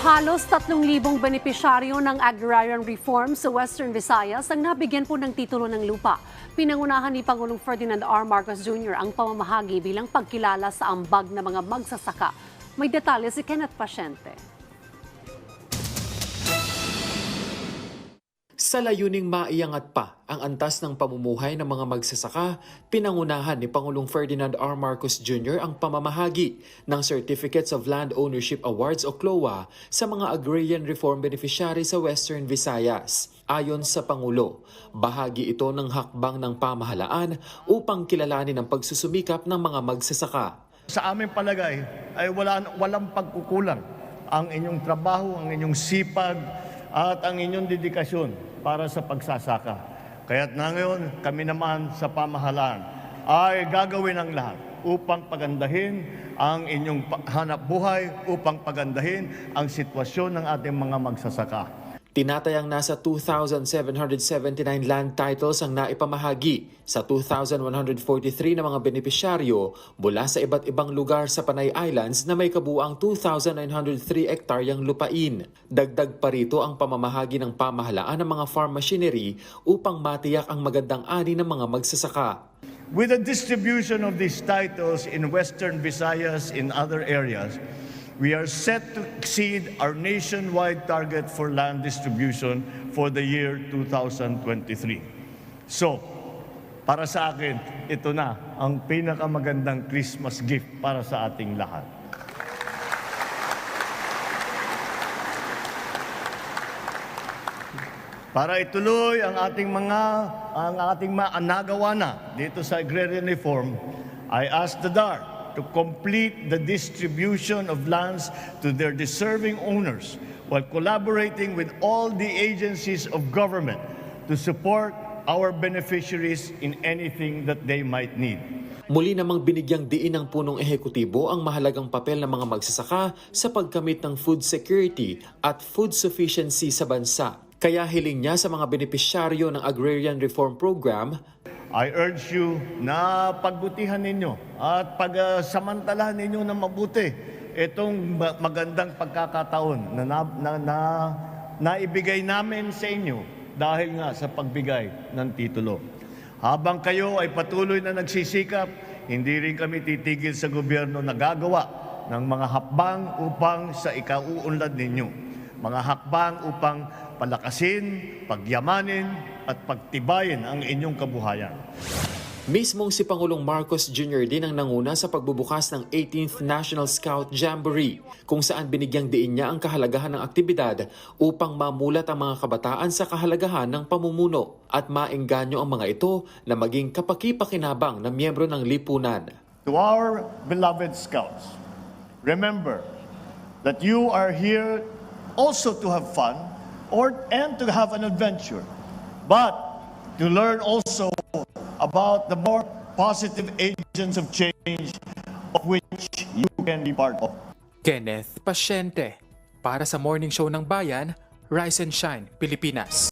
Halos 3,000 benepisyaryo ng agrarian reform sa Western Visayas ang nabigyan po ng titulo ng lupa. Pinangunahan ni Pangulong Ferdinand R. Marcos Jr. ang pamamahagi bilang pagkilala sa ambag ng mga magsasaka. May detalye si Kenneth Pasyente. Sa layuning maiangat pa ang antas ng pamumuhay ng mga magsasaka, pinangunahan ni Pangulong Ferdinand R. Marcos Jr. ang pamamahagi ng Certificates of Land Ownership Awards o CLOA sa mga agrarian reform beneficiary sa Western Visayas. Ayon sa Pangulo, bahagi ito ng hakbang ng pamahalaan upang kilalanin ang pagsusumikap ng mga magsasaka. Sa aming palagay ay wala, walang pagkukulang ang inyong trabaho, ang inyong sipag at ang inyong dedikasyon para sa pagsasaka. Kaya't na ngayon, kami naman sa pamahalaan ay gagawin ang lahat upang pagandahin ang inyong hanap buhay, upang pagandahin ang sitwasyon ng ating mga magsasaka. Tinatayang nasa 2,779 land titles ang naipamahagi sa 2,143 na mga benepisyaryo mula sa iba't ibang lugar sa Panay Islands na may kabuang 2,903 ektaryang lupain. Dagdag pa rito ang pamamahagi ng pamahalaan ng mga farm machinery upang matiyak ang magandang ani ng mga magsasaka. With the distribution of these titles in Western Visayas in other areas, we are set to exceed our nationwide target for land distribution for the year 2023. So, para sa akin, ito na ang pinakamagandang Christmas gift para sa ating lahat. Para ituloy ang ating mga ang ating mga na dito sa agrarian reform, I ask the DAR to complete the distribution of lands to their deserving owners while collaborating with all the agencies of government to support our beneficiaries in anything that they might need. Muli namang binigyang diin ng punong ehekutibo ang mahalagang papel ng mga magsasaka sa pagkamit ng food security at food sufficiency sa bansa. Kaya hiling niya sa mga benepisyaryo ng Agrarian Reform Program I urge you na pagbutihan ninyo at pagsamantalahan ninyo na mabuti itong ma- magandang pagkakataon na, na, na, na naibigay namin sa inyo dahil nga sa pagbigay ng titulo. Habang kayo ay patuloy na nagsisikap, hindi rin kami titigil sa gobyerno na gagawa ng mga hakbang upang sa ikauunlad ninyo. Mga hakbang upang palakasin, pagyamanin, at pagtibayin ang inyong kabuhayan. Mismong si Pangulong Marcos Jr. din ang nanguna sa pagbubukas ng 18th National Scout Jamboree kung saan binigyang diin niya ang kahalagahan ng aktibidad upang mamulat ang mga kabataan sa kahalagahan ng pamumuno at maengganyo ang mga ito na maging kapaki-pakinabang na miyembro ng lipunan. To our beloved scouts, remember that you are here also to have fun or and to have an adventure, but to learn also about the more positive agents of change of which you can be part of. Kenneth Pasyente para sa Morning Show ng Bayan, Rise and Shine, Pilipinas.